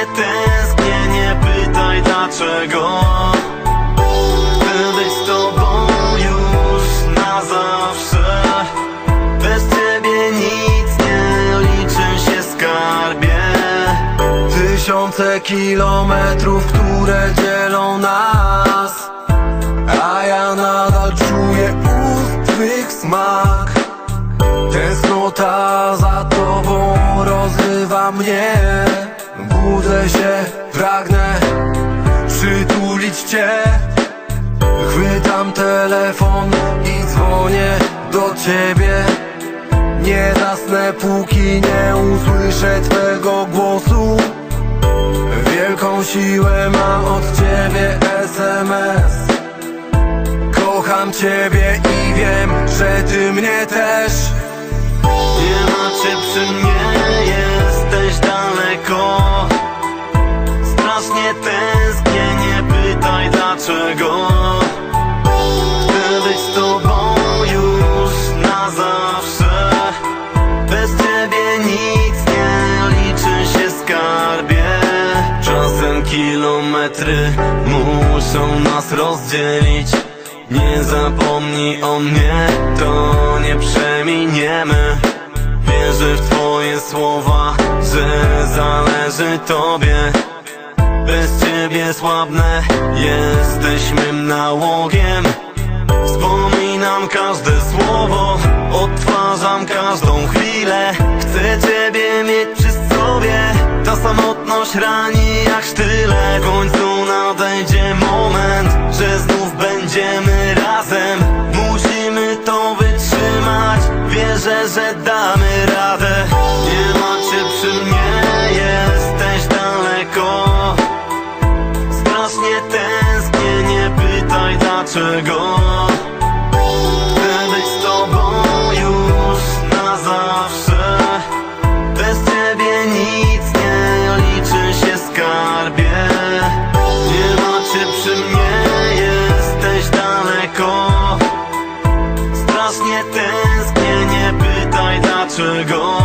nie tęsknię, nie pytaj dlaczego. Chcę być z tobą już na zawsze. Bez ciebie nic nie liczy się skarbie. Tysiące kilometrów, które dzielą nas. A ja nadal czuję ust twych smak. Tęsknota za tobą rozrywa mnie. Budzę się, pragnę przytulić cię. Chwytam telefon i dzwonię do ciebie. Nie zasnę póki nie usłyszę twego głosu. Wielką siłę mam od ciebie SMS Kocham ciebie i wiem, że ty mnie też. Nie macie przy mnie, dlaczego? Chcę być z tobą już na zawsze. Bez ciebie nic nie liczy się skarbie. Czasem kilometry muszą nas rozdzielić. Nie zapomnij o mnie, to nie przeminiemy. Wierzę w twoje słowa, że zależy tobie ciebie słabnę, jesteś mym nałogiem. Wspominam każde słowo, odtwarzam każdą chwilę. Chcę ciebie mieć przy sobie, ta samotność rani jak sztyle. W końcu nadejdzie moment, że znów będziemy razem. Musimy to wytrzymać, wierzę, że damy radę to go